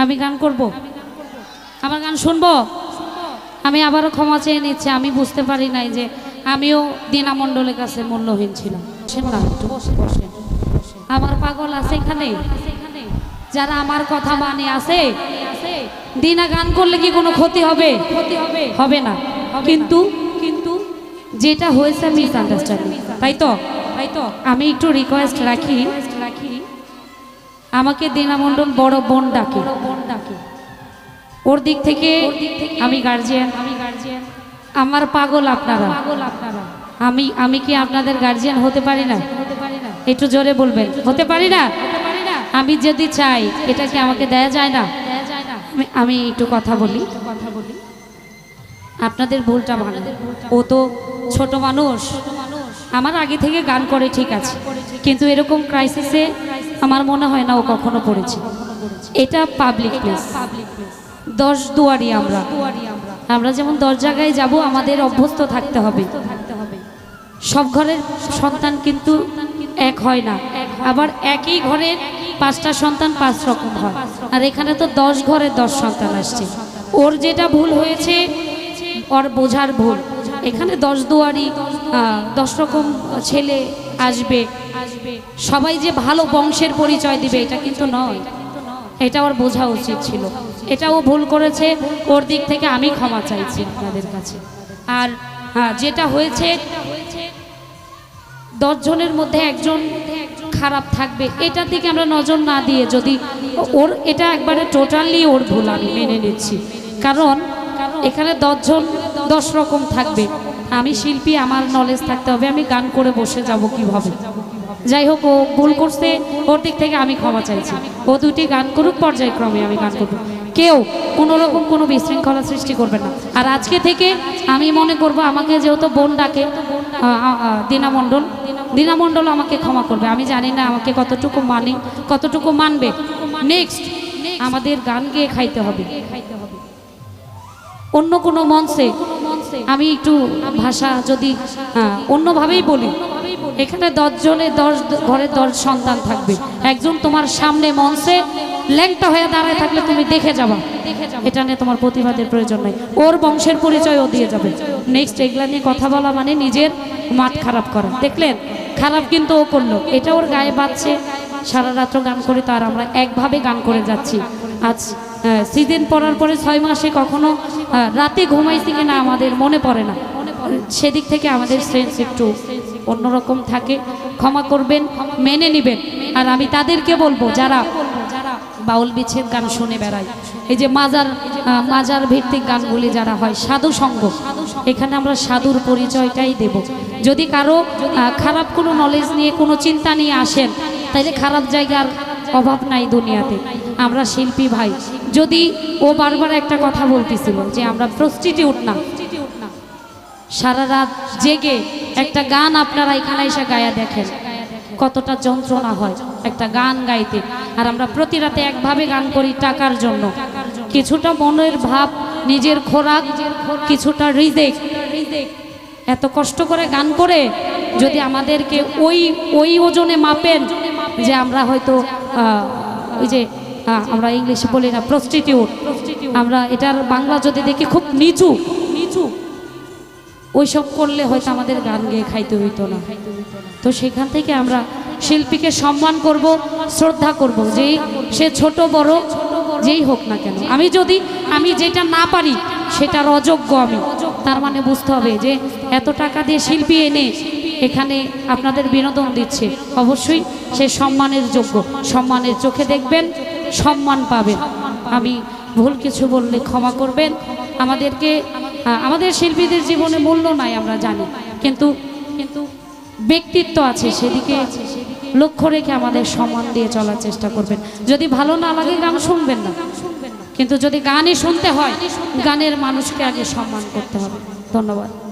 আমি গান করব। আমার গান শুনব? আমি আবারও ক্ষমা চেয়ে নিচ্ছি, আমি বুঝতে পারি নাই যে আমিও দিনা মণ্ডলের কাছে মূল্যহীন ছিলাম। আমার পাগল আছে এখানে? যারা আমার কথা মানে আছে, দিনা গান করলে কি কোনো ক্ষতি হবে? ক্ষতি হবে হবে না। কিন্তু কিন্তু যেটা হয়েছে মিস আন্ডারস্ট্যান্ডিং তাই তো? তাই তো আমি একটু রিকোয়েস্ট রাখি রাখি। আমাকে দিনামণ্ডল বড় বোন ডাকে। বোন ডাকে ওর দিক থেকে আমি গার্জিয়ান আমি গার্জিয়ান আমার পাগল আপনারা। পাগল আপনারা আমি আমি কি আপনাদের গার্জিয়ান হতে পারি না? একটু জোরে বলবেন। হতে পারি না? আমি যদি চাই, এটা কি আমাকে দেয়া যায় না? আমি একটু কথা বলি। কথা বলি আপনাদের ভুলটা ভালো ও তো ছোট মানুষ। আমার আগে থেকে গান করে ঠিক আছে। কিন্তু এরকম ক্রাইসিসে আমার মনে হয় না ও কখনো পড়েছে। এটা পাবলিক প্লেস দশ দুয়ারি আমরা। আমরা। যেমন দশ জায়গায় যাব আমাদের অভ্যস্ত থাকতে হবে। সব ঘরের সন্তান কিন্তু এক হয় না। আবার একই ঘরের পাঁচটা সন্তান পাঁচ রকম হয়। আর এখানে তো দশ ঘরের দশ সন্তান আসছে। ওর যেটা ভুল হয়েছে ওর বোঝার ভুল। এখানে দশ দুয়ারি দশ রকম ছেলে আসবে। সবাই যে ভালো বংশের পরিচয় দিবে, এটা কিন্তু নয়। এটা ওর বোঝা উচিত ছিল। এটা ও ভুল করেছে, ওর দিক থেকে আমি ক্ষমা চাইছি আপনাদের কাছে। আর হ্যাঁ যেটা হয়েছে, দশজনের মধ্যে একজন খারাপ থাকবে, এটার দিকে আমরা নজর না দিয়ে যদি ওর, এটা একবারে টোটালি ওর ভুল, আমি মেনে নিচ্ছি। কারণ এখানে দশজন, দশ রকম থাকবে। আমি শিল্পী, আমার নলেজ থাকতে হবে, আমি গান করে বসে যাব কীভাবে? যাই হোক, ও ভুল করছে, ওর দিক থেকে আমি ক্ষমা চাইছি। ও দুটি গান করুক, পর্যায়ক্রমে আমি গান করব। কেউ কোনো রকম কোনো বিশৃঙ্খলা সৃষ্টি করবে না। আর আজকে থেকে আমি মনে করব, আমাকে যেহেতু বোন ডাকে দিনা মণ্ডল দিনা মণ্ডল আমাকে ক্ষমা করবে। আমি জানি না আমাকে কতটুকু মানে কতটুকু মানবে। নেক্সট আমাদের গান গেয়ে খাইতে হবে। অন্য কোনো মঞ্চে আমি একটু ভাষা যদি অন্যভাবেই বলি, এখানে দশজনে দশ ঘরে দশ সন্তান থাকবে। একজন তোমার সামনে মঞ্চে ল্যাংটা হয়ে দাঁড়ায় থাকলে তুমি দেখে যাবা। এটা নিয়ে তোমার প্রতিবাদের প্রয়োজন নাই। ওর বংশের পরিচয়ও দিয়ে যাবে। নেক্সট এগুলা নিয়ে কথা বলা মানে নিজের মাঠ খারাপ করা। দেখলেন? খারাপ কিন্তু ও করল। এটা ওর গায়ে বাজছে। সারা রাত্র গান করে তার আমরা একভাবে গান করে যাচ্ছি। আজ সিজন পড়ার পরে ছয় মাসে কখনো রাতে ঘুমাইছি কিনা আমাদের মনে পড়ে না। সেদিক থেকে আমাদের সেন্স একটু অন্যরকম থাকে। ক্ষমা করবেন, মেনে নেবেন। আর আমি তাদেরকে বলব, যারা বাউল বিচ্ছেদ গান শুনে বেড়ায়, এই যে মাজার মাজার ভিত্তিক গানগুলি যারা হয়, সাধু সঙ্গ, এখানে আমরা সাধুর পরিচয়টাই দেব। যদি কারও খারাপ কোনো নলেজ নিয়ে কোনো চিন্তা নিয়ে আসেন তাইলে খারাপ জায়গার অভাব নাই দুনিয়াতে। আমরা শিল্পী ভাই। যদি ও বারবার একটা কথা বলতেছিল যে আমরা প্রস্টিটিউট না। সারা রাত জেগে একটা গান আপনারা এখানে এসে গায়া দেখেন। কতটা যন্ত্রণা হয় একটা গান গাইতে। আর আমরা প্রতি রাতে একভাবে গান করি টাকার জন্য। কিছুটা মনের ভাব, নিজের খোরাক, কিছুটা হৃদেক এত কষ্ট করে গান করে যদি আমাদেরকে ওই ওই ওজনে মাপেন যে আমরা হয়তো ওই যে আহ, আমরা ইংলিশে বলি না প্রস্টিটিউট আমরা এটার বাংলা যদি দেখি খুব নিচু নিচু। ওইসব করলে হয়তো আমাদের গান গেয়ে খাইতে হইতো না। তো সেখান থেকে আমরা শিল্পীকে সম্মান করব শ্রদ্ধা করব যেই সে ছোট বড় যেই হোক না কেন। আমি যদি আমি যেটা না পারি সেটার অযোগ্য আমি। তার মানে বুঝতে হবে যে এত টাকা দিয়ে শিল্পী এনে এখানে আপনাদের বিনোদন দিচ্ছে। অবশ্যই সে সম্মানের যোগ্য। সম্মানের চোখে দেখবেন সম্মান পাবেন। আমি ভুল কিছু বললে ক্ষমা করবেন। আমাদেরকে আমাদের শিল্পীদের জীবনে মূল্য নাই, আমরা জানি। কিন্তু কিন্তু ব্যক্তিত্ব আছে, সেদিকে লক্ষ্য রেখে আমাদের সম্মান দিয়ে চলার চেষ্টা করবেন। যদি ভালো না লাগে গান শুনবেন না। কিন্তু যদি গানই শুনতে হয়, গানের মানুষকে আগে সম্মান করতে হবে। ধন্যবাদ।